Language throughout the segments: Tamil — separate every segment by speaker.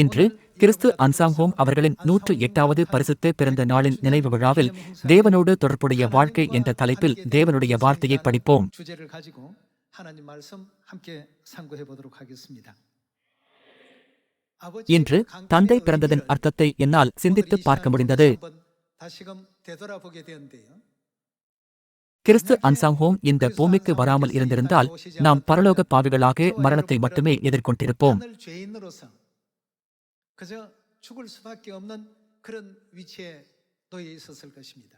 Speaker 1: இன்று கிறிஸ்து அன்சாங்கோம் அவர்களின் நூற்று எட்டாவது பரிசுத்த பிறந்த நாளின் நினைவு விழாவில் தேவனோடு தொடர்புடைய வாழ்க்கை என்ற தலைப்பில் தேவனுடைய வார்த்தையை படிப்போம். இன்று தந்தை பிறந்ததன் அர்த்தத்தை என்னால் சிந்தித்து பார்க்க முடிந்தது. கிறிஸ்து அன்சாங்கோம் இந்த பூமிக்கு வராமல் இருந்திருந்தால் நாம் பரலோக பாவிகளாக மரணத்தை மட்டுமே எதிர்கொண்டிருப்போம்.
Speaker 2: 그저 죽을 수밖에 없는 그런 위치에 놓여 있었을 것입니다.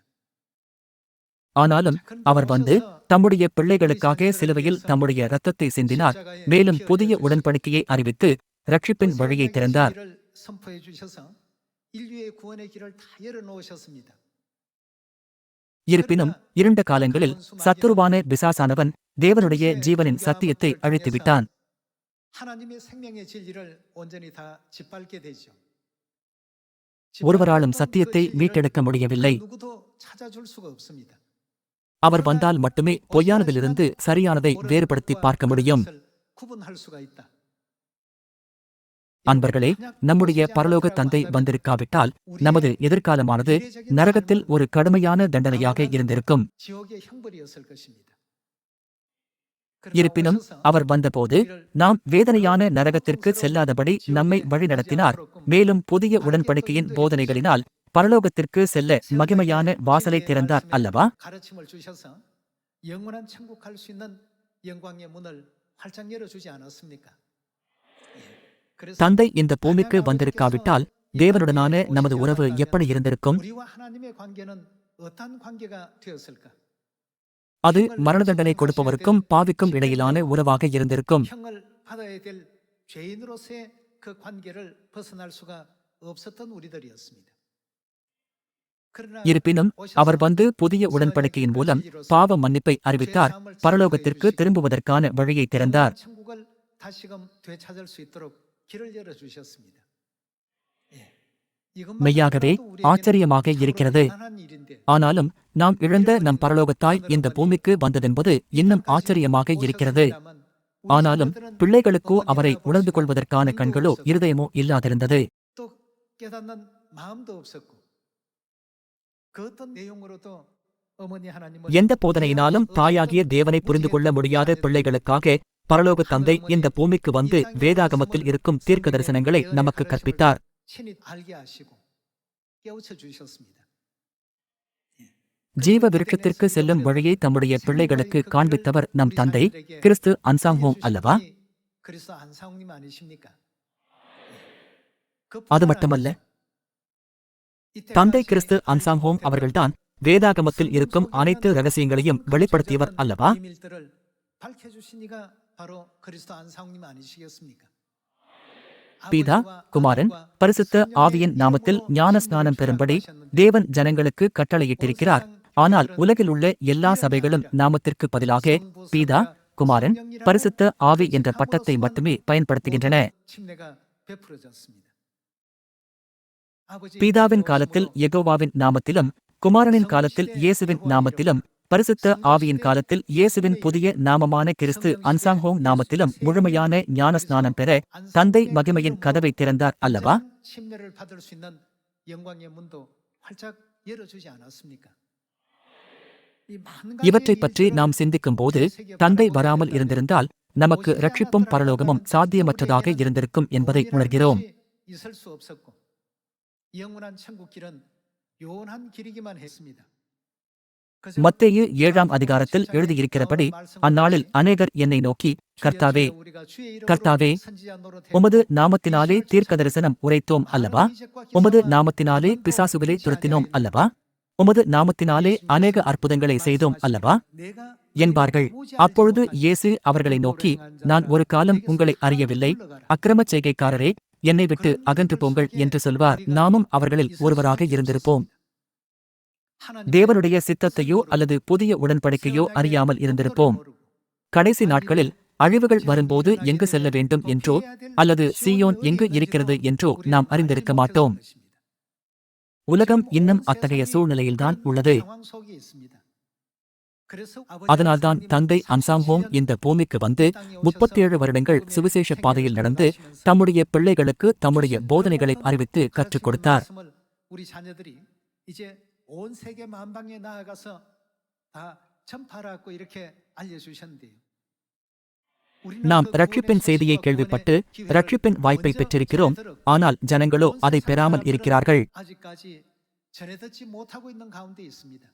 Speaker 1: ஆனாலும் அவர் வந்து தம்முடைய பிள்ளைகளுக்காக சிலுவையில் தம்முடைய இரத்தத்தை சிந்தினார் மேலும் புதிய உடன்படிக்கையை அறிவித்து ரட்சிப்பின் வழியை திறந்தார்
Speaker 2: 길을 선포해 주셔서 인류의 구원의 길을 다 열어 놓으셨습니다.
Speaker 1: இருப்பினும் இருண்ட காலங்களில் சத்துருவான பிசாசானவன் தேவனுடைய ஜீவனின் சத்தியத்தை அழித்துவிட்டான்
Speaker 2: 하나님의 생명의 진리를 온전히 다 짓밟게 되죠.
Speaker 1: ஒருவராலும்
Speaker 2: 짓밟았던
Speaker 1: சத்தியத்தை
Speaker 2: 그 진리를
Speaker 1: மீட்டெடுக்க முடியவில்லை
Speaker 2: 누구도 찾아줄 수가 없습니다.
Speaker 1: அவர் வந்தால் மட்டுமே பொய்யானதிலிருந்து சரியானதை வேறுபடுத்தி பார்க்க முடியும்
Speaker 2: 것을 구분할 수가 있다.
Speaker 1: அன்பர்களே நம்முடைய பரலோக தந்தை வந்திருக்காவிட்டால் நமது எதிர்காலமானது நரகத்தில் ஒரு கடுமையான தண்டனையாக இருந்திருக்கும் இருப்பினும் அவர் வந்தபோது நாம் வேதனையான நரகத்திற்கு செல்லாதபடி நம்மை வழிநடத்தினார். மேலும் புதிய உடன்படிக்கையின் போதனைகளினால் பரலோகத்திற்கு செல்ல மகிமையான வாசலை திறந்தார் அல்லவா? தந்தை இந்த பூமிக்கு வந்திருக்காவிட்டால் தேவனுடனான நமது உறவு எப்படி இருந்திருக்கும்? அது மரண தண்டனை கொடுப்பவருக்கும் பாவிக்கும் இடையிலான உறவாக இருந்திருக்கும். இருப்பினும் அவர் வந்து புதிய உடன்படிக்கையின் மூலம் பாவ மன்னிப்பை அறிவித்தார். பரலோகத்திற்கு திரும்புவதற்கான வழியை திறந்தார். மெய்யாகவே ஆச்சரியமாக இருக்கிறது. ஆனாலும் நாம் இழந்த நம் பரலோகத்தாய் இந்த பூமிக்கு வந்ததென்பது இன்னும் ஆச்சரியமாக இருக்கிறது. ஆனாலும் பிள்ளைகளுக்கோ அவரை உணர்ந்து கொள்வதற்கான கண்களோ இருதயமோ இல்லாதிருந்தது. எந்த போதனையினாலும் தாயாகிய தேவனை புரிந்து கொள்ள முடியாத பிள்ளைகளுக்காக பரலோக தந்தை இந்த பூமிக்கு வந்து வேதாகமத்தில் இருக்கும் தீர்க்க தரிசனங்களை நமக்கு கற்பித்தார். ஜீவ விருக்கத்திற்கு செல்லும் வழியை தம்முடைய பிள்ளைகளுக்கு காண்பித்தவர் நம் தந்தை கிறிஸ்து அன்சாங்ஹோம் அல்லவா? அது மட்டுமல்ல தந்தை கிறிஸ்து அன்சாங்ஹோம் அவர்கள்தான் வேதாகமத்தில் இருக்கும் அனைத்து ரகசியங்களையும் வெளிப்படுத்தியவர் அல்லவா? பீதா குமாரன் பரிசுத்த ஆவியின் நாமத்தில் ஞான ஸ்நானம் பெறும்படி தேவன் ஜனங்களுக்கு கட்டளையிட்டிருக்கிறார். ஆனால் உலகில் உள்ள எல்லா சபைகளும் நாமத்திற்கு பதிலாக பீதா குமாரன் பரிசுத்த ஆவி என்ற பட்டத்தை மட்டுமே பயன்படுத்துகின்றன. பீதாவின் காலத்தில் எகோவாவின் நாமத்திலும் குமாரனின் காலத்தில் இயேசுவின் நாமத்திலும் பரிசுத்த ஆவியின் காலத்தில் இயேசுவின் புதிய நாமமான கிறிஸ்து அன்சாங்ஹோங் நாமத்திலும் முழுமையான ஞான ஸ்நானம் பெற தந்தை மகிமையின் கதவை திறந்தார் அல்லவா
Speaker 2: 침례를 받을 수 있는 영광의 문도 활짝 열어주지 않았습니까? 이 많은
Speaker 1: இவற்றைப் பற்றி நாம் சிந்திக்கும் போது தந்தை வராமல் இருந்திருந்தால் நமக்கு ரட்சிப்பும் பரலோகமும் சாத்தியமற்றதாக இருந்திருக்கும் என்பதை உணர்கிறோம்
Speaker 2: 있을 수 없었고 영원한 천국 길은 요원한 길이기만 했습니다.
Speaker 1: மத்தேயு ஏழாம் அதிகாரத்தில் எழுதியிருக்கிறபடி அந்நாளில் அநேகர் என்னை நோக்கி கர்த்தாவே கர்த்தாவே உமது நாமத்தினாலே தீர்க்க தரிசனம் உரைத்தோம் அல்லவா? உமது நாமத்தினாலே பிசாசுகளை துரத்தினோம் அல்லவா? உமது நாமத்தினாலே அநேக அற்புதங்களை செய்தோம் அல்லவா? என்பார்கள். அப்பொழுது இயேசு அவர்களை நோக்கி நான் ஒரு காலம் உங்களை அறியவில்லை. அக்கிரமச் செய்கைக்காரரே என்னை விட்டு அகன்று போங்கள் என்று சொல்வார். நாமும் அவர்களில் ஒருவராக இருந்திருப்போம். தேவனுடைய சித்தத்தையோ அல்லது புதிய உடன்படிக்கையோ அறியாமல் இருந்திருப்போம். கடைசி நாட்களில் அழிவுகள் வரும்போது எங்கு செல்ல வேண்டும் என்றோ அல்லது சீயோன் எங்கு இருக்கிறது என்றோ நாம் அறிந்திருக்க மாட்டோம். உலகம் இன்னும் அத்தகைய சூழ்நிலையில்தான் உள்ளது. அதனால்தான் தந்தை அன்சாம்போம் இந்த பூமிக்கு வந்து முப்பத்தி ஏழு வருடங்கள் சுவிசேஷ பாதையில் நடந்து தம்முடைய பிள்ளைகளுக்கு தம்முடைய போதனைகளை அறிவித்து கற்றுக் கொடுத்தார்.
Speaker 2: 말씀을 우리 자녀들이 이제 온 세계 만방에 나아가서 다 전파하라고 이렇게 알려주셨는데요. 우리는
Speaker 1: நாம்
Speaker 2: 그
Speaker 1: ரட்சிப்பின்
Speaker 2: 복음의
Speaker 1: செய்தியை
Speaker 2: 소식과
Speaker 1: கேள்விப்பட்டு
Speaker 2: 구원의 기회를
Speaker 1: ரட்சிப்பின் வாய்ப்பை
Speaker 2: 먼저
Speaker 1: பெற்றிருக்கிறோம்
Speaker 2: 전해들었고
Speaker 1: ஆனால் ஜனங்களோ
Speaker 2: 온
Speaker 1: அதை
Speaker 2: 세상
Speaker 1: பெறாமல்
Speaker 2: 사람들은
Speaker 1: இருக்கிறார்கள்
Speaker 2: 아직까지 전해듣지 못하고 있는 가운데 있습니다.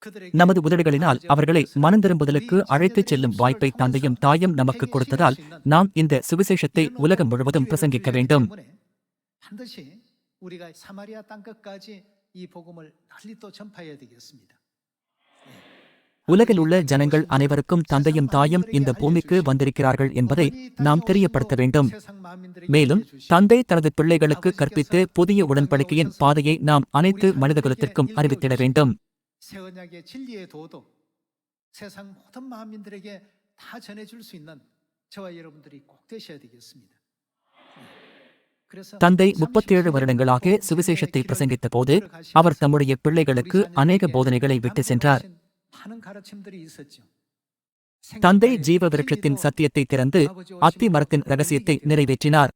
Speaker 2: 그들에게
Speaker 1: நமது உதடுகளினால்
Speaker 2: 가르쳐
Speaker 1: அவர்களை
Speaker 2: 주셔서
Speaker 1: மனந்திரும்புதலுக்கு
Speaker 2: 우리
Speaker 1: அழைத்துச்
Speaker 2: 자녀들의
Speaker 1: செல்லும்
Speaker 2: 입술을
Speaker 1: வாய்ப்பை
Speaker 2: 통해서
Speaker 1: தந்தையும் தாயும் நமக்கு
Speaker 2: 행해
Speaker 1: கொடுத்ததால்
Speaker 2: 실현할 수 있는
Speaker 1: நாம் இந்த சுவிசேஷத்தை
Speaker 2: 이런
Speaker 1: உலகம்
Speaker 2: 어떤
Speaker 1: முழுவதும்
Speaker 2: 기회를
Speaker 1: பிரசங்கிக்க
Speaker 2: 주셨기
Speaker 1: வேண்டும்
Speaker 2: 때문에 반드시 우리가 사마리아 땅 끝까지 이 복음을 널리 또 전파해야 되겠습니다.
Speaker 1: உலகில் உள்ள ஜனங்கள் அனைவருக்கும் தந்தையும் தாயும் இந்த பூமிக்கு வந்திருக்கிறார்கள் என்பதை நாம் தெரியப்படுத்த வேண்டும் மேலும் தந்தை தனது பிள்ளைகளுக்கு கற்பித்து புதிய உடன்படிக்கையின் பாதையை நாம் அனைத்து மனிதகுலத்திற்கும் அறிவித்திட வேண்டும்
Speaker 2: 새 언약의 진리의 도도 세상 모든 만민들에게 다 전해줄 수 있는 저와 여러분들이 꼭 되셔야 되겠습니다.
Speaker 1: தந்தை முப்பத்தேழு வருடங்களாக சுவிசேஷத்தை பிரசங்கித்த போது அவர் தம்முடைய பிள்ளைகளுக்கு அநேக போதனைகளை விட்டு சென்றார். தந்தை ஜீவ விருட்சத்தின் சத்தியத்தை திறந்து அத்தி மரத்தின் ரகசியத்தை நிறைவேற்றினார்.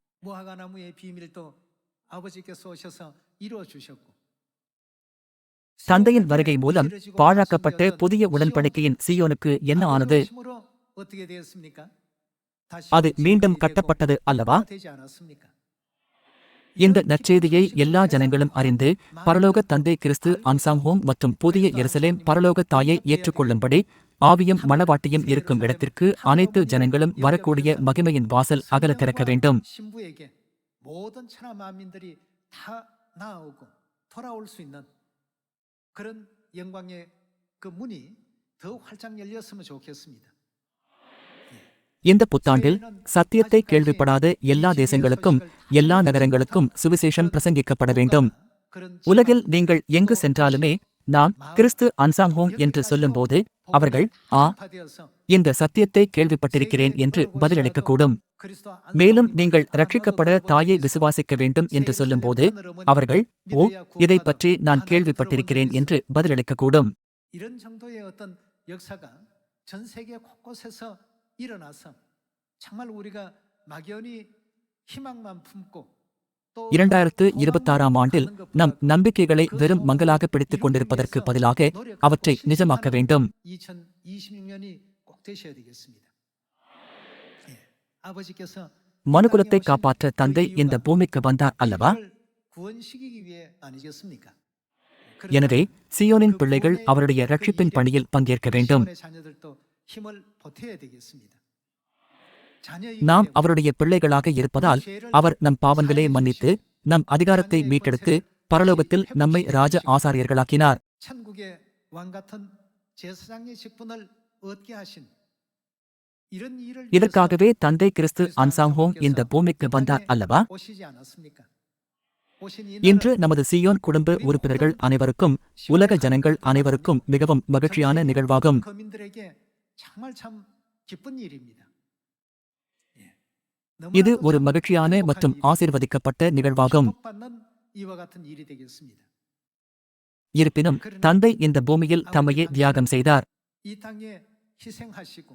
Speaker 1: தந்தையின் வருகை மூலம் பாழாக்கப்பட்ட புதிய உடன்படிக்கையின் சியோனுக்கு என்ன ஆனது? அது மீண்டும் கட்டப்பட்டது அல்லவா? இந்த நற்செய்தியை எல்லா ஜனங்களும் அறிந்து பரலோக தந்தை கிறிஸ்து அன்சாங்ஹோம் மற்றும் புதிய எருசலேம் பரலோக தாயை ஏற்றுக்கொள்ளும்படி ஆவியும் மணவாட்டியும் இருக்கும் இடத்திற்கு அனைத்து ஜனங்களும் வரக்கூடிய மகிமையின் வாசல் அகல திறக்க வேண்டும்
Speaker 2: 신부에게 모든 천하 만민들이 다 나오고 돌아올 수 있는 그런 영광의 그 문이 더 활짝 열렸으면 좋겠습니다.
Speaker 1: இந்த புத்தாண்டில் சத்தியத்தை கேள்விப்படாத எல்லா தேசங்களுக்கும் எல்லா நகரங்களுக்கும் சுவிசேஷம் பிரசங்கிக்கப்பட வேண்டும். உலகில் நீங்கள் எங்கு சென்றாலுமே நான் கிறிஸ்து அன்சாங்கோங் என்று சொல்லும்போது அவர்கள் ஆ இந்த சத்தியத்தை கேள்விப்பட்டிருக்கிறேன் என்று பதிலளிக்கக்கூடும். மேலும் நீங்கள் ரட்சிக்கப்பட தாயை விசுவாசிக்க வேண்டும் என்று சொல்லும்போது அவர்கள் ஓ இதை பற்றி நான் கேள்விப்பட்டிருக்கிறேன் என்று பதிலளிக்கக்கூடும். இரண்டாயிரத்து இருபத்தாறாம் ஆண்டில் நம் நம்பிக்கைகளை வெறும் மங்களாக பிடித்துக் கொண்டிருப்பதற்கு பதிலாக அவற்றை நிஜமாக்க வேண்டும். மனுகுலத்தை காப்பாற்ற தந்தை இந்த பூமிக்கு வந்தார் அல்லவா? எனவே சியோனின் பிள்ளைகள் அவருடைய ரட்சிப்பின் பணியில் பங்கேற்க வேண்டும். நாம் அவருடைய பிள்ளைகளாக இருப்பதால் அவர் நம் பாவங்களை மன்னித்து நம் அதிகாரத்தை மீட்டெடுத்து பரலோகத்தில் நம்மை ராஜ ஆசாரியர்களாக்கினார். இதற்காகவே தந்தை கிறிஸ்து அன்சாங்ஹோங் இந்த பூமிக்கு வந்தார் அல்லவா? இன்று நமது சியோன் குடும்ப உறுப்பினர்கள் அனைவருக்கும் உலக ஜனங்கள் அனைவருக்கும் மிகவும் மகிழ்ச்சியான நிகழ்வாகும்.
Speaker 2: 정말 참 기쁜 일입니다. 예.
Speaker 1: இது
Speaker 2: 너무나도
Speaker 1: ஒரு
Speaker 2: 참
Speaker 1: மகிழ்ச்சியான
Speaker 2: 행복한
Speaker 1: மற்றும்
Speaker 2: 일입니다.
Speaker 1: ஆசீர்வதிக்கப்பட்ட நிகழ்வாகும்
Speaker 2: 축복받는 이와 같은 일이 되겠습니다.
Speaker 1: இருப்பினும் தந்தை இந்த பூமியில் தம்மையே தியாகம் செய்தார்
Speaker 2: 이 땅에 희생하시고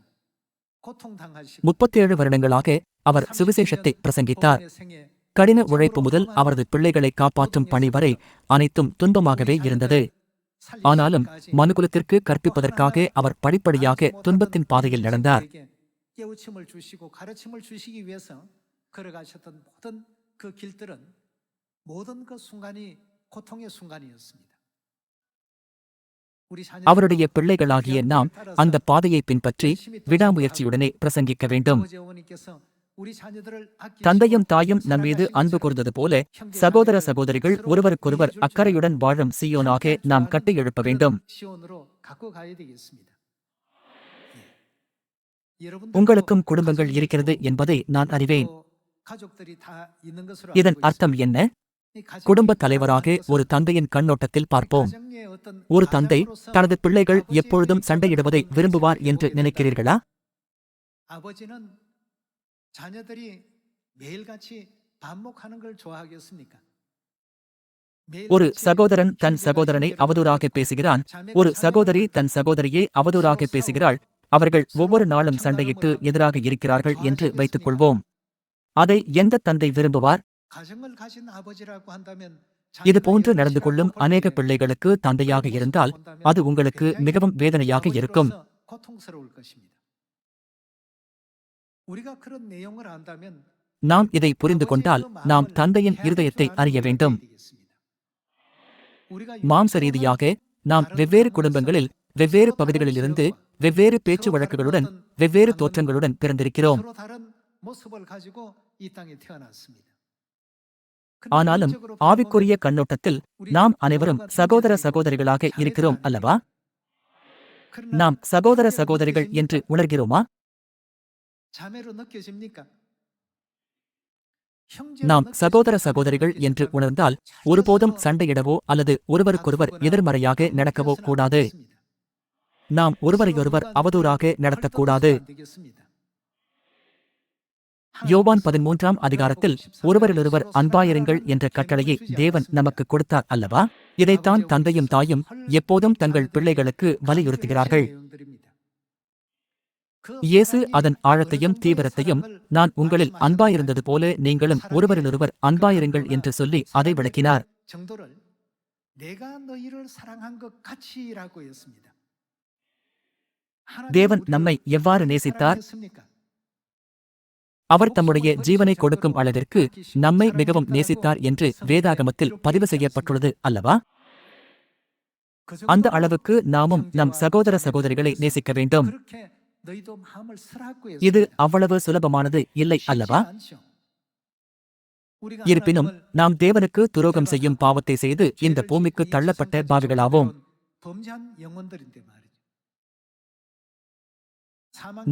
Speaker 2: 고통당하시고
Speaker 1: முப்பத்தேழு வருடங்களாக அவர் சுவிசேஷத்தை பிரசங்கித்தார்
Speaker 2: 복음의 생애
Speaker 1: கடின உழைப்பு முதல் அவரது பிள்ளைகளை காப்பாற்றும் பணி வரை அனைத்தும் துன்பமாகவே இருந்தது ஆனாலும் மனுகுலத்திற்கு கற்பிப்பதற்காக அவர் படிப்படியாக துன்பத்தின் பாதையில் நடந்தார். அவருடைய பிள்ளைகளாகிய நாம் அந்த பாதையை பின்பற்றி விடாமுயற்சியுடனே பிரசங்கிக்க வேண்டும். தந்தையும் தாயும் நம்மீது அன்பு கூர்ந்தது போல சகோதர சகோதரிகள் ஒருவருக்கொருவர் அக்கறையுடன் வாழும் சியோனாக நாம் கட்டி எழுப்ப வேண்டும். உங்களுக்கும் குடும்பங்கள் இருக்கிறது என்பதை நான் அறிவேன். இதன் அர்த்தம் என்ன? குடும்ப தலைவராக ஒரு தந்தையின் கண்ணோட்டத்தில் பார்ப்போம். ஒரு தந்தை தனது பிள்ளைகள் எப்பொழுதும் சண்டையிடுவதை விரும்புவார் என்று நினைக்கிறீர்களா? ஒரு சகோதரன் தன் சகோதரனை அவதூறாக பேசுகிறான். ஒரு சகோதரி தன் சகோதரியை அவதூறாக பேசுகிறாள். அவர்கள் ஒவ்வொரு நாளும் சண்டையிட்டு எதிராக இருக்கிறார்கள் என்று வைத்துக் கொள்வோம். அதை எந்த தந்தை விரும்புவார்? இது போன்று நடந்து கொள்ளும் அநேக பிள்ளைகளுக்கு தந்தையாக இருந்தால் அது உங்களுக்கு மிகவும் வேதனையாக இருக்கும். நாம் இதை புரிந்து கொண்டால் நாம் தந்தையின் இருதயத்தை அறிய வேண்டும். மாம்ச ரீதியாக நாம் வெவ்வேறு குடும்பங்களில் வெவ்வேறு பகுதிகளிலிருந்து வெவ்வேறு பேச்சு வழக்குகளுடன் வெவ்வேறு தோற்றங்களுடன் பிறந்திருக்கிறோம். ஆனாலும் ஆவிக்குரிய கண்ணோட்டத்தில் நாம் அனைவரும் சகோதர சகோதரிகளாக இருக்கிறோம் அல்லவா? நாம் சகோதர சகோதரிகள் என்று உணர்கிறோமா? நாம் சகோதர சகோதரிகள் என்று உணர்ந்தால் ஒருபோதும் சண்டையிடவோ அல்லது ஒருவருக்கொருவர் எதிர்மறையாக நடக்கவோ கூடாது. நாம் ஒருவரையொருவர் அவதூறாக நடத்தக்கூடாது. யோவான் பதிமூன்றாம் அதிகாரத்தில் ஒருவரிலொருவர் அன்பாயிருங்கள் என்ற கட்டளையை தேவன் நமக்கு கொடுத்தார் அல்லவா? இதைத்தான் தந்தையும் தாயும் எப்போதும் தங்கள் பிள்ளைகளுக்கு வலியுறுத்துகிறார்கள். இயேசு அதன் ஆழத்தையும் தீவிரத்தையும் நான் உங்களில் அன்பாயிருந்தது போல நீங்களும் ஒருவரிலொருவர் அன்பாயிருங்கள் என்று சொல்லி அதை விளக்கினார். தேவன் நம்மை எவ்வாறு நேசித்தார்? அவர் தம்முடைய ஜீவனை கொடுக்கும் அளவிற்கு நம்மை மிகவும் நேசித்தார் என்று வேதாகமத்தில் பதிவு செய்யப்பட்டுள்ளது அல்லவா? அந்த அளவுக்கு நாமும் நம் சகோதர சகோதரிகளை நேசிக்க வேண்டும். இது அவ்வளவு சுலபமானது இல்லை அல்லவா? இருப்பினும் நாம் தேவனுக்கு துரோகம் செய்யும் பாவத்தை செய்து இந்த பூமிக்கு தள்ளப்பட்ட பாவிகளாவோம்.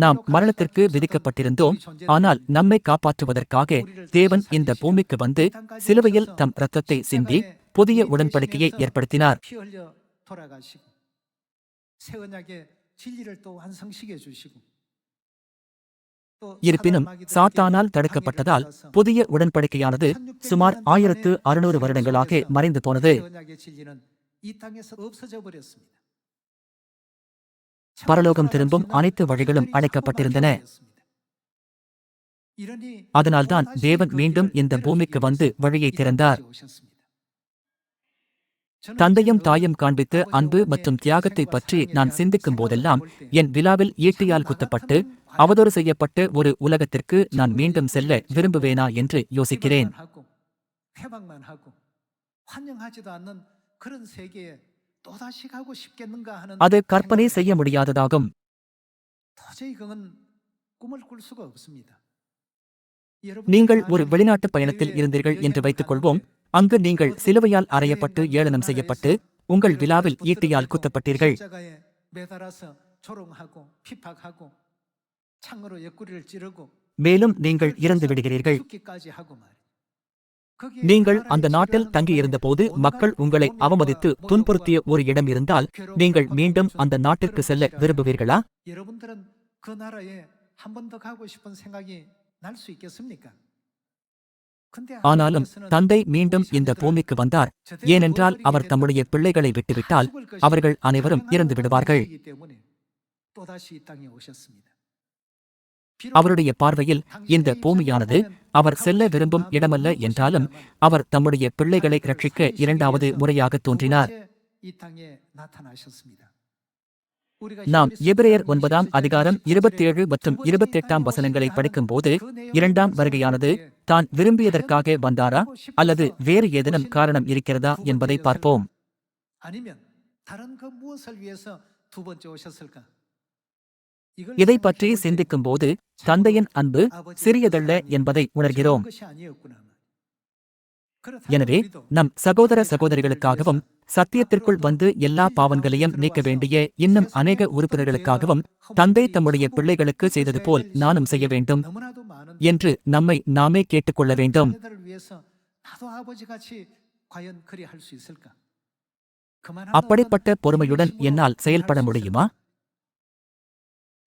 Speaker 1: நாம் மரணத்திற்கு விதிக்கப்பட்டிருந்தோம். ஆனால் நம்மை காப்பாற்றுவதற்காக தேவன் இந்த பூமிக்கு வந்து சிலுவையில் தம் இரத்தத்தை சிந்தி புதிய உடன்படிக்கையை ஏற்படுத்தினார். இருப்பினும் சாத்தானால் தடுக்கப்பட்டதால் புதிய உடன்படிக்கையானது சுமார் ஆயிரத்து அறுநூறு வருடங்களாக மறைந்து போனது. பரலோகம் திரும்பும் அனைத்து வழிகளும் அடைக்கப்பட்டிருந்தன. அதனால்தான் தேவன் மீண்டும் இந்த பூமிக்கு வந்து வழியை திறந்தார். தந்தையும் தாயும் காண்பித்த அன்பு மற்றும் தியாகத்தை பற்றி நான் சிந்திக்கும் போதெல்லாம் என் விழாவில் ஈட்டியால் குத்தப்பட்டு அவதூறு செய்யப்பட்ட ஒரு உலகத்திற்கு நான் மீண்டும் செல்ல விரும்புவேனா என்று யோசிக்கிறேன். அது கற்பனை செய்ய முடியாததாகும். நீங்கள் ஒரு வெளிநாட்டு பயணத்தில் இருந்தீர்கள் என்று வைத்துக் கொள்வோம் அங்கு நீங்கள் சிலுவையால் அறையப்பட்டு ஏளனம் செய்யப்பட்டு உங்கள் விழாவில் ஈட்டியால் குத்தப்பட்டீர்கள். மேலும் நீங்கள் இறந்து விடுகிறீர்கள். நீங்கள் அந்த நாட்டில் தங்கியிருந்தபோது மக்கள் உங்களை அவமதித்து துன்புறுத்திய ஒரு இடம் இருந்தால் நீங்கள் மீண்டும் அந்த நாட்டிற்கு செல்ல விரும்புவீர்களா? ஆனாலும் தந்தை மீண்டும் இந்த பூமிக்கு வந்தார். ஏனென்றால் அவர் தம்முடைய பிள்ளைகளை விட்டுவிட்டால் அவர்கள் அனைவரும் இறந்து விடுவார்கள். அவருடைய பார்வையில் இந்த பூமியானது அவர் செல்ல விரும்பும் இடமல்ல என்றாலும் அவர் தம்முடைய பிள்ளைகளை ரட்சிக்க இரண்டாவது முறையாக தோன்றினார். நாம் எபிரேயர் ஒன்பதாம் அதிகாரம் இருபத்தேழு மற்றும் இருபத்தெட்டாம் வசனங்களை படிக்கும்போது இரண்டாம் வருகையானது தான் விரும்பியதற்காக வந்தாரா? அல்லது வேறு ஏதேனும் காரணம் இருக்கிறதா என்பதை பார்ப்போம். இதை பற்றி சிந்திக்கும் போது தந்தையின் அன்பு சிறியதல்ல என்பதை உணர்கிறோம். எனவே நம் சகோதர சகோதரிகளுக்காகவும் சத்தியத்திற்குள் வந்து எல்லா பாவங்களையும் நீக்க வேண்டிய இன்னும் அநேக உறுப்பினர்களுக்காகவும் தந்தை தம்முடைய பிள்ளைகளுக்கு செய்தது போல் நானும் செய்ய வேண்டும். என்று நம்மை நாமே கேட்டுக்கொள்ள வேண்டும். அப்படிப்பட்ட பொறுமையுடன் என்னால் செயல்பட முடியுமா?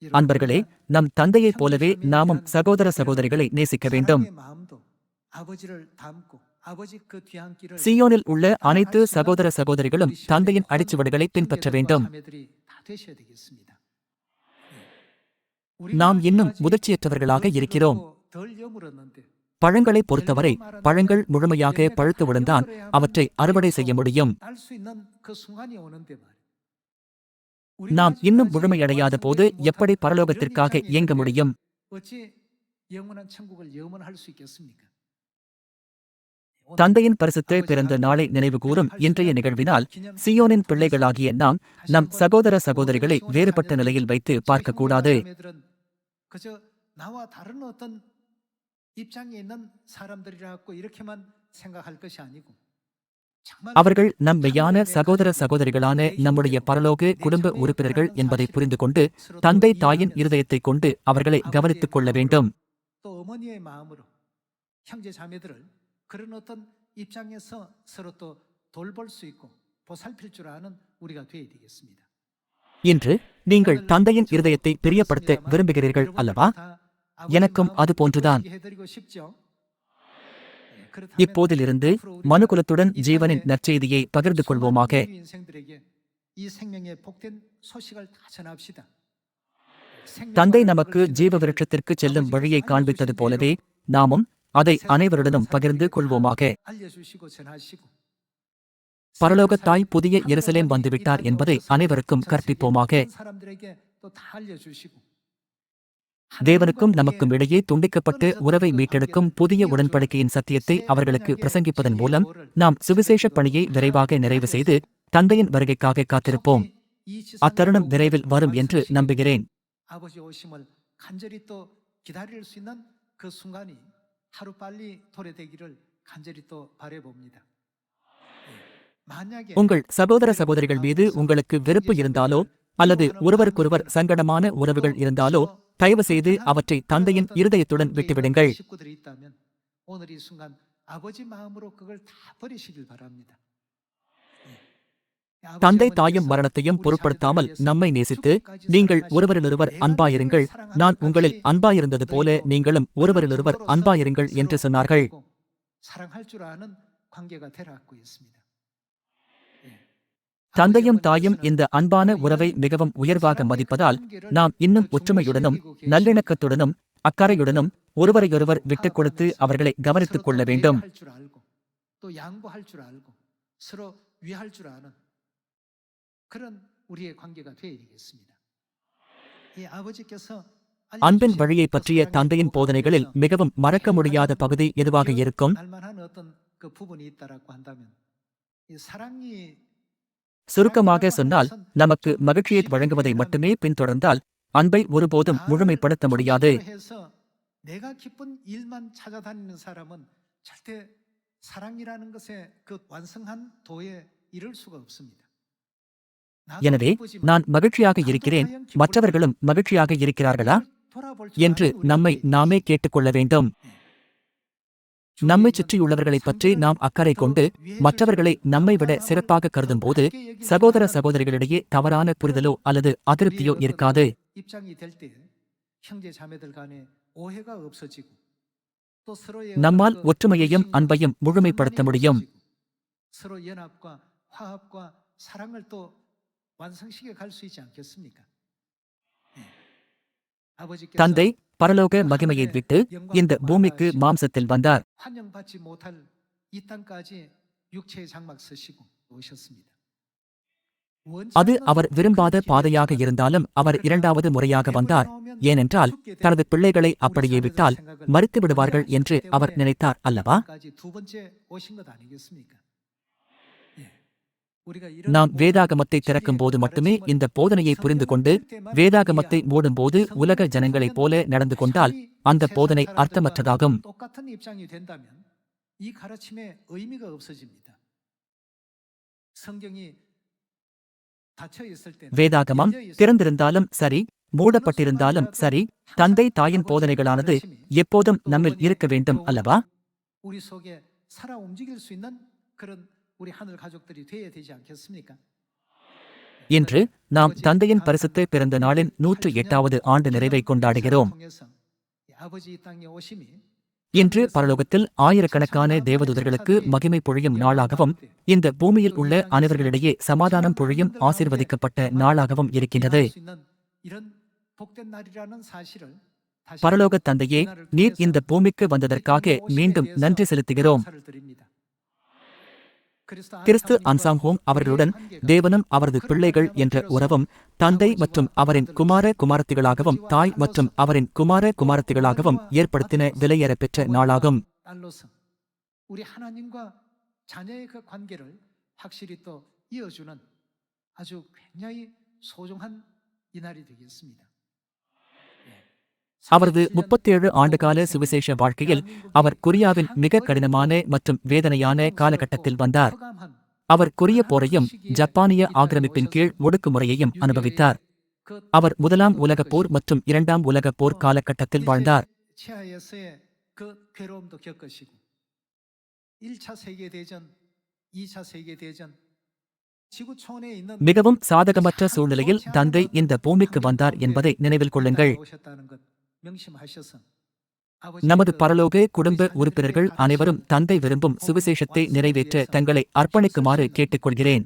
Speaker 1: அன்பர்களே நம் தந்தையைப் போலவே நாமும் சகோதர சகோதரிகளை நேசிக்க வேண்டும். சியோனில் உள்ள அனைத்து சகோதர சகோதரிகளும் தந்தையின் அடிச்சுவடுகளை பின்பற்ற வேண்டும். நாம் இன்னும் முதிர்ச்சியற்றவர்களாக இருக்கிறோம். பழங்களை பொறுத்தவரை பழங்கள் முழுமையாக பழுத்தவுடன் தான் அவற்றை அறுவடை செய்ய முடியும். நாம் இன்னும் முழுமையடையாத போது எப்படி பரலோகத்திற்காக இயங்க முடியும்? தந்தையின் பரிசுத்தே பிறந்த நாளை நினைவு கூறும் இன்றைய நிகழ்வினால் சியோனின் பிள்ளைகளாகிய நாம் நம் சகோதர சகோதரிகளை வேறுபட்ட நிலையில் வைத்து பார்க்கக்கூடாது.
Speaker 2: 입장에 있는 사람들이라고 이렇게만 생각할 것이 아니고 정말
Speaker 1: அவர்கள் நம் மெய்யான சகோதர சகோதரிகளான நம்முடைய பரலோக குடும்ப உறுப்பினர்கள் என்பதை புரிந்து கொண்டு
Speaker 2: 서로
Speaker 1: தந்தை
Speaker 2: 또
Speaker 1: தாயின்
Speaker 2: 이해하고
Speaker 1: இருதயத்தைக் கொண்டு அவர்களை கவனித்துக் கொள்ள வேண்டும்
Speaker 2: 또 어머니의 마음으로 형제 자매들을 그런 어떤 입장에서 서로 또 돌볼 수 있고 보살필 줄 아는 우리가 되어야 되겠습니다.
Speaker 1: இன்று நீங்கள் தந்தையின் இருதயத்தை பிரியப்படுத்த விரும்புகிறீர்கள் அல்லவா எனக்கும் அது போன்றுதான். இப்போதிலிருந்து மனுகுலத்துடன் ஜீவனின் நற்செய்தியை பகிர்ந்து கொள்வோமாக தந்தை நமக்கு ஜீவ விருட்சத்திற்கு செல்லும் வழியை காண்பித்தது போலவே நாமும் அதை அனைவருடனும் பகிர்ந்து கொள்வோமாக பரலோக தாய் புதிய எருசலேம் வந்துவிட்டார் என்பதை அனைவருக்கும் கற்பிப்போமாக. தேவனுக்கும் நமக்கும் இடையே துண்டிக்கப்பட்டு உறவை மீட்டெடுக்கும் புதிய உடன்படிக்கையின் சத்தியத்தை அவர்களுக்கு பிரசங்கிப்பதன் மூலம் நாம் சுவிசேஷ பணியை விரைவாக நிறைவு செய்து தந்தையின் வருகைக்காக காத்திருப்போம். அத்தருணம் விரைவில் வரும் என்று நம்புகிறேன். உங்கள் சகோதர சகோதரிகள் மீது உங்களுக்கு வெறுப்பு இருந்தாலோ அல்லது ஒருவருக்கொருவர் சங்கடமான உறவுகள் இருந்தாலோ தயவு செய்து அவற்றை தந்தையின் இருதயத்துடன் விட்டுவிடுங்கள். தந்தை தாயும் மரணத்தையும் பொருட்படுத்தாமல் நம்மை நேசித்து நீங்கள் ஒருவரிலொருவர் அன்பாயிருங்கள். நான் உங்களில் அன்பாயிருந்தது போல நீங்களும் ஒருவரிலொருவர் அன்பாயிருங்கள் என்று சொன்னார்கள். தந்தையும் தாயும் இந்த அன்பான உறவை மிகவும் உயர்வாக மதிப்பதால் நாம் இன்னும் ஒற்றுமையுடனும் நல்லிணக்கத்துடனும் அக்கறையுடனும் ஒருவரையொருவர் விட்டுக் கொடுத்து அவர்களை கவனித்துக் கொள்ள வேண்டும். அன்பின் வழியை பற்றிய தந்தையின் போதனைகளில் மிகவும் மறக்க முடியாத பகுதி எதுவாக இருக்கும்? சுருக்கமாக சொன்னால் நமக்கு மகிழ்ச்சியை வழங்குவதை மட்டுமே பின்தொடர்ந்தால் அன்பை ஒருபோதும் முழுமைப்படுத்த முடியாது. எனவே நான் மகிழ்ச்சியாக இருக்கிறேன். மற்றவர்களும் மகிழ்ச்சியாக இருக்கிறார்களா? என்று நம்மை நாமே கேட்டுக்கொள்ள வேண்டும். நம்மை சுற்றியுள்ளவர்களை பற்றி நாம் அக்கறை கொண்டு மற்றவர்களை நம்மை விட சிறப்பாக கருதும் போது சகோதர சகோதரிகளிடையே தவறான புரிதலோ அல்லது அதிருப்தியோ இருக்காது. நம்மால் ஒற்றுமையையும் அன்பையும் முழுமைப்படுத்த முடியும். தந்தை பரலோக மகிமையை விட்டு இந்த பூமிக்கு மாம்சத்தில் வந்தார். அது அவர் விரும்பாத பாதையாக இருந்தாலும் அவர் இரண்டாவது முறையாக வந்தார். ஏனென்றால் தனது பிள்ளைகளை அப்படியே விட்டால் மறுத்து விடுவார்கள் என்று அவர் நினைத்தார் அல்லவா? நாம் வேதாகமத்தை திறக்கும்போது மட்டுமே இந்த போதனையை புரிந்து கொண்டு வேதாகமத்தை மூடும்போது உலக ஜனங்களைப் போல நடந்து கொண்டால் அந்த போதனை அர்த்தமற்றதாகும். வேதாகமம் திறந்திருந்தாலும் சரி மூடப்பட்டிருந்தாலும் சரி தந்தை தாயின் போதனைகளானது எப்போதும் நம்மில் இருக்க வேண்டும் அல்லவா? இன்று நாம் தந்தையின் பரிசுத்த பிறந்த நாளின் நூற்று எட்டாவது ஆண்டு நிறைவை கொண்டாடுகிறோம். இன்று பரலோகத்தில் ஆயிரக்கணக்கான தேவதூதர்களுக்கு மகிமை பொழியும் நாளாகவும் இந்த பூமியில் உள்ள அனைவர்களிடையே சமாதானம் பொழியும் ஆசிர்வதிக்கப்பட்ட நாளாகவும் இருக்கின்றது பரலோக தந்தையே நீர் இந்த பூமிக்கு வந்ததற்காக மீண்டும் நன்றி செலுத்துகிறோம். கிறிஸ்து அன்சாங்ஹோம் அவர்களுடன் தேவனும் அவரது பிள்ளைகள் என்ற உறவும் தந்தை மற்றும் அவரின் குமார குமாரத்திகளாகவும் தாய் மற்றும் அவரின் குமார குமாரத்திகளாகவும் ஏற்படுத்தின விலையேற பெற்ற நாளாகும்
Speaker 2: 딸로서 우리 하나님과 자녀의 그 관계를 확실히 또 이어주는 아주 굉장히 소중한 이날이 되겠습니다.
Speaker 1: அவரது முப்பத்தேழு ஆண்டுகால சுவிசேஷ வாழ்க்கையில் அவர் கொரியாவின் மிக கடினமான மற்றும் வேதனையான காலகட்டத்தில் வந்தார். அவர் கொரிய போரையும் ஜப்பானிய ஆக்கிரமிப்பின் கீழ் ஒடுக்குமுறையையும் அனுபவித்தார். அவர் முதலாம் உலகப் போர் மற்றும் இரண்டாம் உலகப் போர் காலகட்டத்தில் வாழ்ந்தார். மிகவும் சாதகமற்ற சூழ்நிலையில் தந்தை இந்த பூமிக்கு வந்தார் என்பதை நினைவில் கொள்ளுங்கள். நமது பரலோக குடும்ப உறுப்பினர்கள் அனைவரும் தந்தை விரும்பும் சுவிசேஷத்தை நிறைவேற்ற தங்களை அர்ப்பணிக்குமாறு கேட்டுக்கொள்கிறேன்.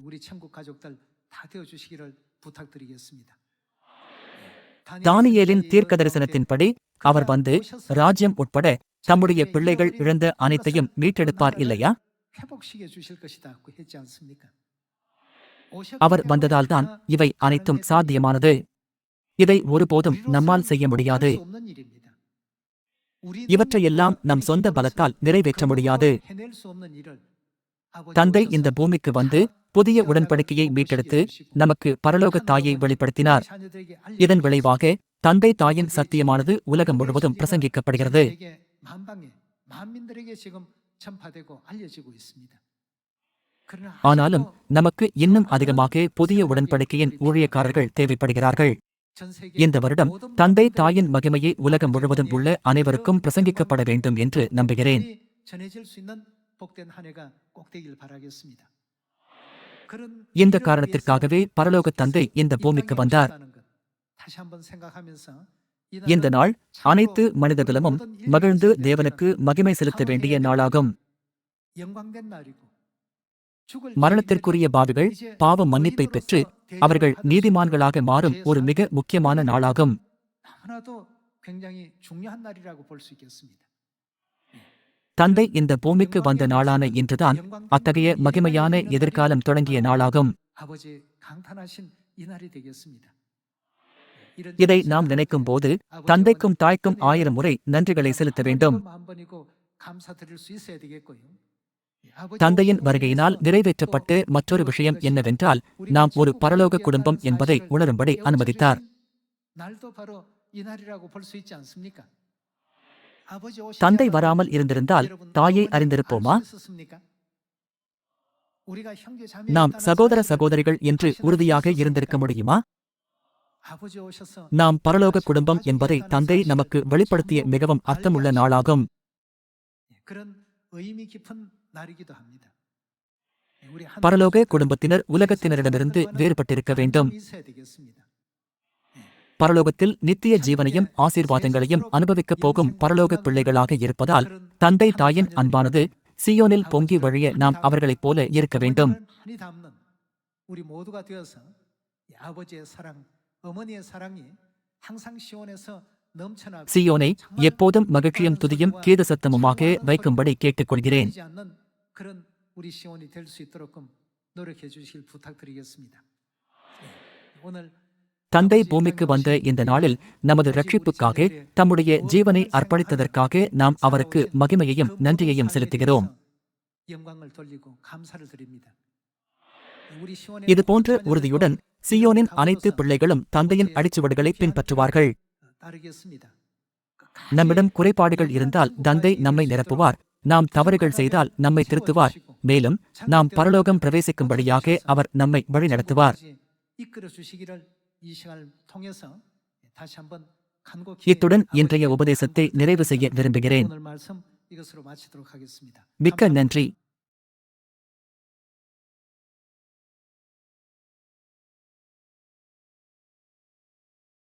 Speaker 1: தானியலின் தீர்க்க தரிசனத்தின்படி அவர் வந்து ராஜ்யம் உட்பட தம்முடைய பிள்ளைகள் இழந்த அனைத்தையும் மீட்டெடுப்பார் இல்லையா? அவர் வந்ததால்தான் இவை அனைத்தும் சாத்தியமானது. இதை ஒருபோதும் நம்மால் செய்ய முடியாது. இவற்றையெல்லாம் நம் சொந்த பலத்தால் நிறைவேற்ற முடியாது. தந்தை இந்த பூமிக்கு வந்து புதிய உடன்படிக்கையை மீட்டெடுத்து நமக்கு பரலோக தாயை வெளிப்படுத்தினார். இதன் விளைவாக தந்தை தாயின் சத்தியமானது உலகம் முழுவதும் பிரசங்கிக்கப்படுகிறது. ஆனாலும் நமக்கு இன்னும் அதிகமாக புதிய உடன்படிக்கையின் ஊழியக்காரர்கள் தேவைப்படுகிறார்கள். இந்த வருடம் தந்தை தாயின் மகிமையை உலகம் முழுவதும் உள்ள அனைவருக்கும் பிரசங்கிக்கப்பட வேண்டும் என்று நம்புகிறேன். இந்த காரணத்திற்காகவே பரலோக தந்தை இந்த பூமிக்கு வந்தார். இந்த நாள் அனைத்து மனிதகுலமும் மகிழ்ந்து தேவனுக்கு மகிமை செலுத்த வேண்டிய நாளாகும். மரணத்திற்குரிய பாவிகள் பாவ மன்னிப்பை பெற்று அவர்கள் நீதிமான்களாக மாறும் ஒரு மிக முக்கியமான நாளாகும். தந்தை இந்த பூமிக்கு வந்த நாளான இன்றுதான் அத்தகைய மகிமையான எதிர்காலம் தொடங்கிய நாளாகும். இதை நாம் நினைக்கும் போது தந்தைக்கும் தாய்க்கும் ஆயிரம் முறை நன்றிகளை செலுத்த வேண்டும். தந்தையின் வருகையினால் நிறைவேற்றப்பட்டு மற்றொரு விஷயம் என்னவென்றால் நாம் ஒரு பரலோக குடும்பம் என்பதை உணரும்படி அனுமதித்தார். தந்தை வராமல் இருந்திருந்தால் தாயை அறிந்திருப்போமா? நாம் சகோதர சகோதரிகள் என்று உறுதியாக இருந்திருக்க முடியுமா? நாம் பரலோக குடும்பம் என்பதை தந்தை நமக்கு வெளிப்படுத்திய மிகவும் அர்த்தமுள்ள நாளாகும். பரலோக குடும்பத்தினர் உலகத்தினரிடமிருந்து வேறுபட்டிருக்க வேண்டும். பரலோகத்தில் நித்திய ஜீவனையும் ஆசீர்வாதங்களையும் அனுபவிக்கப் போகும் பரலோக பிள்ளைகளாக இருப்பதால் தந்தை தாயின் அன்பானது சியோனில் பொங்கி வழிய நாம் அவர்களைப் போல இருக்க வேண்டும். சியோனை எப்போதும் மகிழ்ச்சியும் துதியும் கீத சத்தமுமாக வைக்கும்படி கேட்டுக்கொள்கிறேன். தந்தை பூமிக்கு வந்த இந்த நாளில் நமது ரட்சிப்புக்காக தம்முடைய ஜீவனை அர்ப்பணித்ததற்காக நாம் அவருக்கு மகிமையையும் நன்றியையும் செலுத்துகிறோம். இதுபோன்ற உறுதியுடன் சியோனின் அனைத்து பிள்ளைகளும் தந்தையின் அடிச்சுவடுகளை பின்பற்றுவார்கள். நம்மிடம் குறைபாடுகள் இருந்தால் தந்தை நம்மை நிரப்புவார். நாம் தவறுகள் செய்தால் நம்மை திருத்துவார். மேலும் நாம் பரலோகம் பிரவேசிக்கும்படியாக அவர் நம்மை வழிநடத்துவார். இத்துடன் இன்றைய உபதேசத்தை நிறைவு செய்ய விரும்புகிறேன். மிக்க நன்றி.